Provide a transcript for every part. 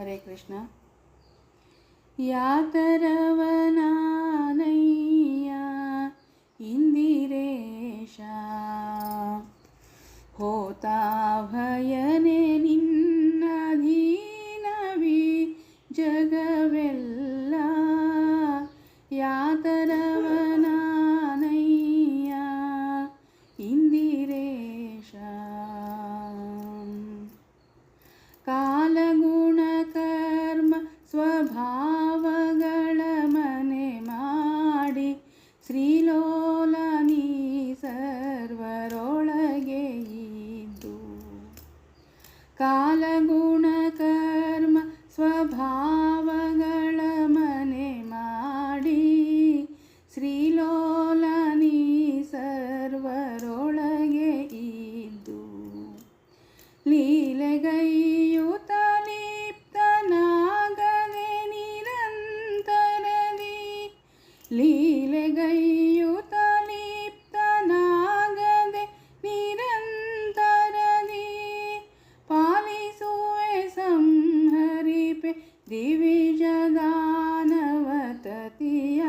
ಹರೇ ಕೃಷ್ಣ. ಯಾತರವನಾನಯ್ಯ ಇಂದಿರೇಶ. ಹೋತಾ ಭಯನೆ ನಿನ್ನ ಜಗವೆಲ್ಲ. ಯಾತರವನಾನಯ್ಯ ಕಾಲಗುಣ ಕರ್ಮ ಸ್ವಭಾವಗಳ ಮನೆ ಮಾಡಿ ಶ್ರೀಲೋಲ ನೀ ಸರ್ವರೊಳಗೆ ಇದ್ದು ಲೀಲೆಗೈಯುತ ದಿವಿಜದಾನವತತಿಯ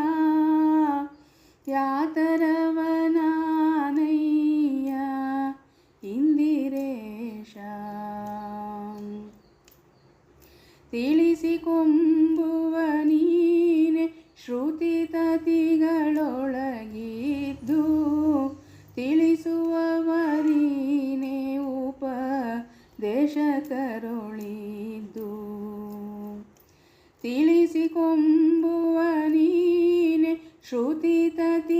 ಯಾತರವನಾನಯ್ಯ ಇಂದಿರೇಶ. ತಿಳಿಸಿಕೊಂಬುವ ನೀನೆ ಶ್ರುತಿ ತತಿಗಳೊಳಗಿದ್ದು ತಿಳಿಸುವವರೀನೆ ಉಪದೇಶ ಕರುಳಿದ್ದು ತಿಳಿಸಿಕೊಂಬುವ ನೀನೆ ಶ್ರುತಿ ತತಿಗಳೊಳಗಿತ್ತು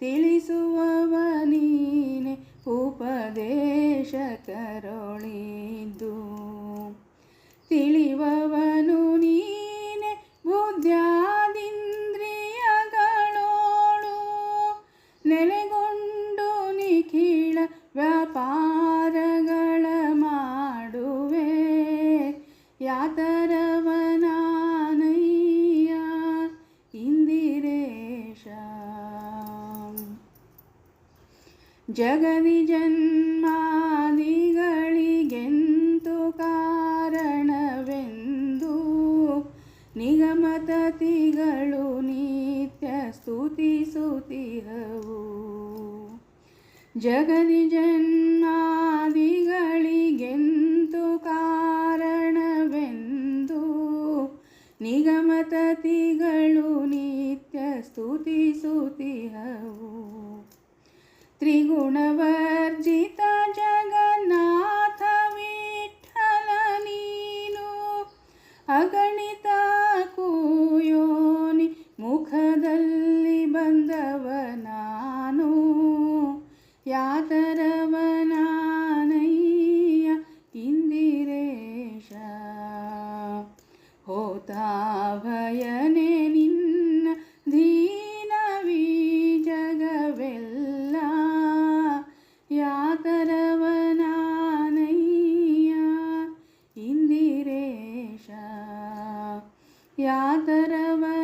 ತಿಳಿಸುವವ ನೀನೆ ಉಪದೇಶ ಕರುಳಿದ್ದು ತಿಳಿವವನು ನೀನೆ ಬುದ್ಧ್ಯಾದಿಂದ್ರಿಯಗಳೋಳು ನೆಲೆಗೊಂಡು ನಿಖಿಳ ವ್ಯಾಪಾರಗಳ ಜಗದಿ ಜನ್ಮಾದಿಗಳಿಗೆಂತು ಕಾರಣವೆಂದು ನಿಗಮತತಿಗಳು ನಿತ್ಯ ಸ್ತುತಿಸುತ್ತಿಹವು ಜಗದಿ ಜನ್ಮಾದಿಗಳಿಗೆಂತು ಕಾರಣವೆಂದು ನಿಗಮತತಿಗಳು ನಿತ್ಯ ಸ್ತುತಿಸುತ್ತಿಹವು ತ್ರಿಗುಣವರ್ಜಿತ ಜಗನ್ನಾಥ ವಿಠಲ ನೀನು. ಅಗಣಿತ ಕೂಯೋನಿ ಮುಖದಲ್ಲಿ ಬಂದವ ನಾನು ಯಾತರವನಾನಯ್ಯ ಇಂದಿರೇಶ. ಹೋತಾ ಇಂದಿರೇಶ ಯಾತರವನಾ